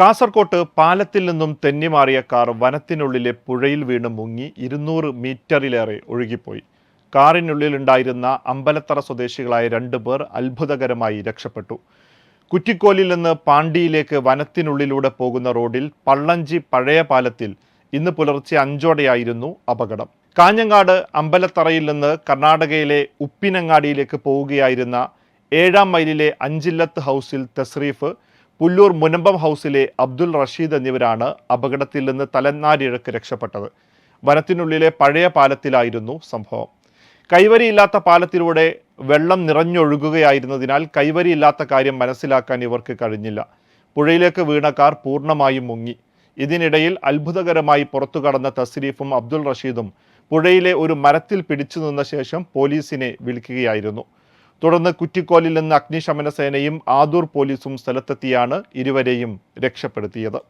കാസർകോട്ട് പാലത്തിൽ നിന്നും തെന്നിമാറിയ കാർ വനത്തിനുള്ളിലെ പുഴയിൽ വീണ് മുങ്ങി ഇരുന്നൂറ് മീറ്ററിലേറെ ഒഴുകിപ്പോയി. കാറിനുള്ളിലുണ്ടായിരുന്ന അമ്പലത്തറ സ്വദേശികളായ രണ്ടു പേർ അത്ഭുതകരമായി രക്ഷപ്പെട്ടു. കുറ്റിക്കോലിൽ നിന്ന് പാണ്ടിയിലേക്ക് വനത്തിനുള്ളിലൂടെ പോകുന്ന റോഡിൽ പള്ളഞ്ചി പഴയ പാലത്തിൽ ഇന്ന് പുലർച്ചെ അഞ്ചോടെയായിരുന്നു അപകടം. കാഞ്ഞങ്ങാട് അമ്പലത്തറയിൽ നിന്ന് കർണാടകയിലെ ഉപ്പിനങ്ങാടിയിലേക്ക് പോവുകയായിരുന്ന ഏഴാം മൈലിലെ അഞ്ചില്ലത്ത് ഹൗസിൽ തസ്രീഫ് പുല്ലൂർ മുനമ്പം ഹൗസിലെ അബ്ദുൽ റഷീദ് എന്നിവരാണ് അപകടത്തിൽ നിന്ന് തലനാരിഴക്ക് രക്ഷപ്പെട്ടത്. വനത്തിനുള്ളിലെ പഴയ പാലത്തിലായിരുന്നു സംഭവം. കൈവരിയില്ലാത്ത പാലത്തിലൂടെ വെള്ളം നിറഞ്ഞൊഴുകുകയായിരുന്നതിനാൽ കൈവരിയില്ലാത്ത കാര്യം മനസ്സിലാക്കാൻ ഇവർക്ക് കഴിഞ്ഞില്ല. പുഴയിലേക്ക് വീണ കാർ പൂർണമായും മുങ്ങി. ഇതിനിടയിൽ അത്ഭുതകരമായി പുറത്തു കടന്ന തസ്രീഫും അബ്ദുൾ റഷീദും പുഴയിലെ ഒരു മരത്തിൽ പിടിച്ചു നിന്ന ശേഷം പോലീസിനെ വിളിക്കുകയായിരുന്നു. തുടർന്ന് കുറ്റിക്കോലിൽ നിന്ന് അഗ്നിശമന സേനയും ആദൂർ പോലീസും സ്ഥലത്തെത്തിയാണ് ഇരുവരെയും രക്ഷപ്പെടുത്തിയത്.